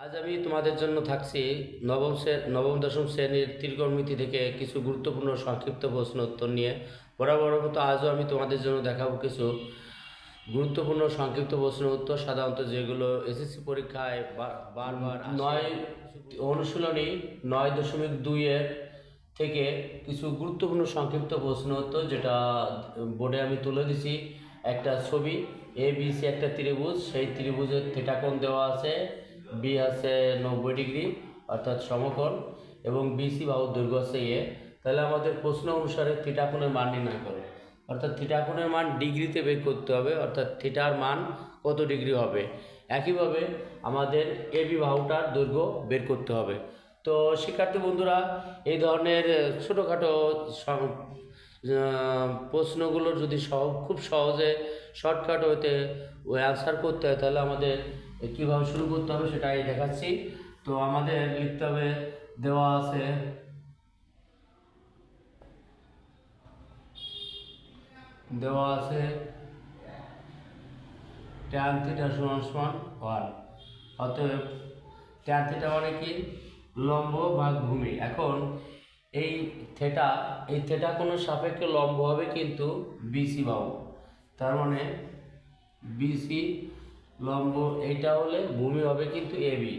আজ আমি তোমাদের জন্য থাকছি নবম নবম, দশম শ্রেণির ত্রিকোণমিতি থেকে কিছু গুরুত্বপূর্ণ সংক্ষিপ্ত প্রশ্ন উত্তর নিয়ে। বরাবর মতো আজও আমি তোমাদের জন্য দেখাবো কিছু গুরুত্বপূর্ণ সংক্ষিপ্ত প্রশ্ন উত্তর। সাধারণত যেগুলো এসএসসি পরীক্ষায় বারবার নয় অনুশীলনী নয় দশমিক দুইয়ের থেকে কিছু গুরুত্বপূর্ণ সংক্ষিপ্ত প্রশ্ন উত্তর যেটা বোর্ডে আমি তুলে দিছি। একটা ছবি, এ, বি, সি, একটা ত্রিভুজ। সেই ত্রিভুজের থিটাকোণ দেওয়া আছে। বি আছে নব্বই ডিগ্রি, অর্থাৎ সমকোণ, এবং বিসি বাহুর দৈর্ঘ্য আছে এ তাহলে আমাদের প্রশ্ন অনুসারে থিটাকোণের মান নির্ণয় করো। অর্থাৎ থিটাকোণের মান ডিগ্রিতে বের করতে হবে, অর্থাৎ থিটার মান কত ডিগ্রি হবে? একইভাবে আমাদের এবি বাহুটার দৈর্ঘ্য বের করতে হবে। তো, শিক্ষার্থী বন্ধুরা, এই ধরনের ছোটোখাটো প্রশ্নগুলোর যদি সহ খুব সহজে শর্টকাট হতে অ্যান্সার করতে হয়, তাহলে আমাদের কীভাবে শুরু করতে হবে সেটাই দেখাচ্ছি। তো আমাদের লিখতে হবে, দেওয়া আছে দেওয়া আছে ট্যান থিটা সমান সমান ওয়ান অতএব ট্যান থিটা মানে কি? লম্ব ভাগ ভূমি এখন এই থেটা এই থেটা কোনো সাপেক্ষে লম্ব হবে কিন্তু বিসি বাহু তার মানে বিসি লম্ব, এইটা হলে ভূমি হবে কিন্তু এবি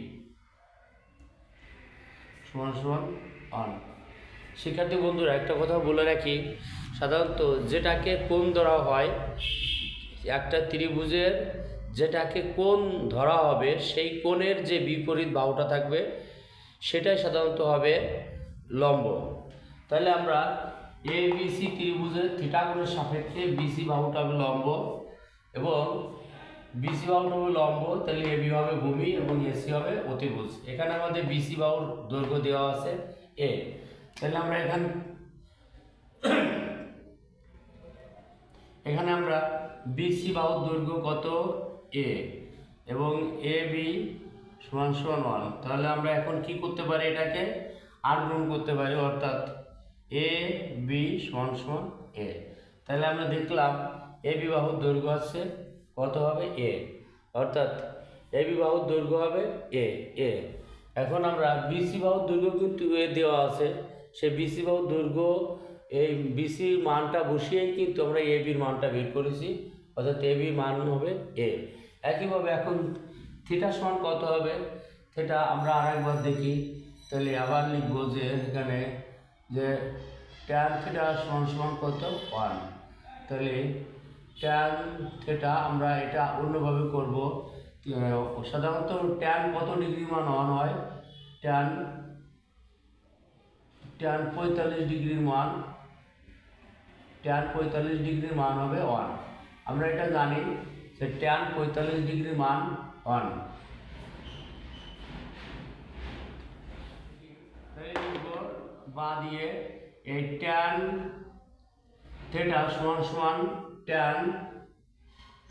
সমান সমান অন শিক্ষার্থী বন্ধুরা, একটা কথা বলে রাখি, সাধারণত যেটাকে কোণ ধরা হয়, একটা ত্রিভুজের যেটাকে কোন ধরা হবে, সেই কোণের যে বিপরীত বাহুটা থাকবে, সেটাই সাধারণত হবে লম্ব। তাহলে আমরা এ বিসি ত্রিভুজের থিটা কোণের সাপেক্ষে বিসি বাহুটা হবে লম্ব এবং বিসি বাহুটা হবে লম্ব তাহলে এবি হবে ভূমি এবং এসি হবে অতিভুজ। এখানে আমাদের বিসি বাহুর দৈর্ঘ্য দেওয়া আছে এ তাহলে আমরা এখান এখানে আমরা বিসি বাহুর দৈর্ঘ্য কত? এ এবং এ বি সমান সমান ওয়ান তাহলে আমরা এখন কি করতে পারি এটাকে? আর গ্রহণ করতে পারি, অর্থাৎ এ, বি সমান সমান এ। তাহলে আমরা দেখলাম এ বি বাহুর দৈর্ঘ্য আছে কত হবে এ? অর্থাৎ এ বি বাহুর দৈর্ঘ্য হবে এ এ। এখন আমরা বিসি বাহু দৈর্ঘ্য কিন্তু এ দেওয়া আছে। সে বিসি বাহু দৈর্ঘ্য, এই বিসির মানটা বসিয়েই কিন্তু আমরা এ বির মানটা বের করেছি, অর্থাৎ এ বির মান হবে এ। একইভাবে এখন থিটা সমান কত হবে? সেটা আমরা আরেকবার দেখি। তাহলে আবার লিখব যে এখানে যে ট্যান থিটা সমান সমান কত? ওয়ান তাহলে ট্যান থিটা আমরা এটা অন্যভাবে করব। সাধারণত ট্যান কত ডিগ্রি মান অন হয়? ট্যান ট্যান পঁয়তাল্লিশ ডিগ্রির মান ট্যান পঁয়তাল্লিশ ডিগ্রির মান হবে ওয়ান আমরা এটা জানি যে ট্যান পঁয়তাল্লিশ ডিগ্রির মান ওয়ান বা দিয়ে এই ট্যান থিটা সমান সমান ট্যান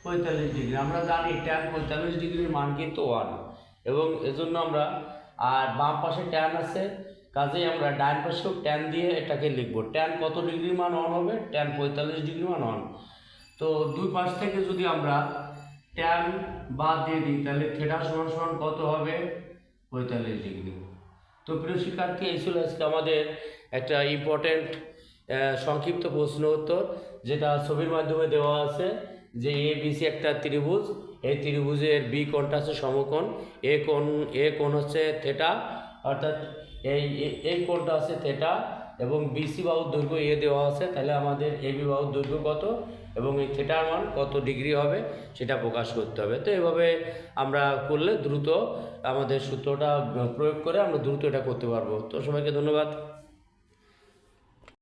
পঁয়তাল্লিশ ডিগ্রি আমরা জানি ট্যান পঁয়তাল্লিশ ডিগ্রির মান কিন্তু ওয়ান এবং এজন্য আমরা, আর বাম পাশে ট্যান আছে, কাজেই আমরা ডান পাশেও ট্যান দিয়ে এটাকে লিখব। ট্যান কত ডিগ্রির মান অন হবে? ট্যান পঁয়তাল্লিশ ডিগ্রি মান অন তো দুই পাশ থেকে যদি আমরা ট্যান বাদ দিয়ে দিই, তাহলে থেটা সমান সমান কত হবে? পঁয়তাল্লিশ ডিগ্রি তো প্রিয় শিক্ষার্থী, এই ছিল আজকে আমাদের একটা ইম্পর্ট্যান্ট সংক্ষিপ্ত প্রশ্ন উত্তর, যেটা ছবির মাধ্যমে দেওয়া আছে যে এ বিসি একটা ত্রিভুজ। এই ত্রিভুজের বি কোনটা আছে? সমকোণ। এ কোন এ কোন হচ্ছে থেটা অর্থাৎ এই এই কোণটা আছে থেটা এবং বিসি বাহুর দৈর্ঘ্য এ দেওয়া আছে, তাহলে আমাদের এ বি বাহুর দৈর্ঘ্য কত? এবং এই থেটার মান কত ডিগ্রি হবে? সেটা প্রকাশ করতে হবে। তো এভাবে আমরা করলে দ্রুত আমাদের সূত্রটা প্রয়োগ করে আমরা দ্রুত এটা করতে পারব। তো সবাইকে ধন্যবাদ।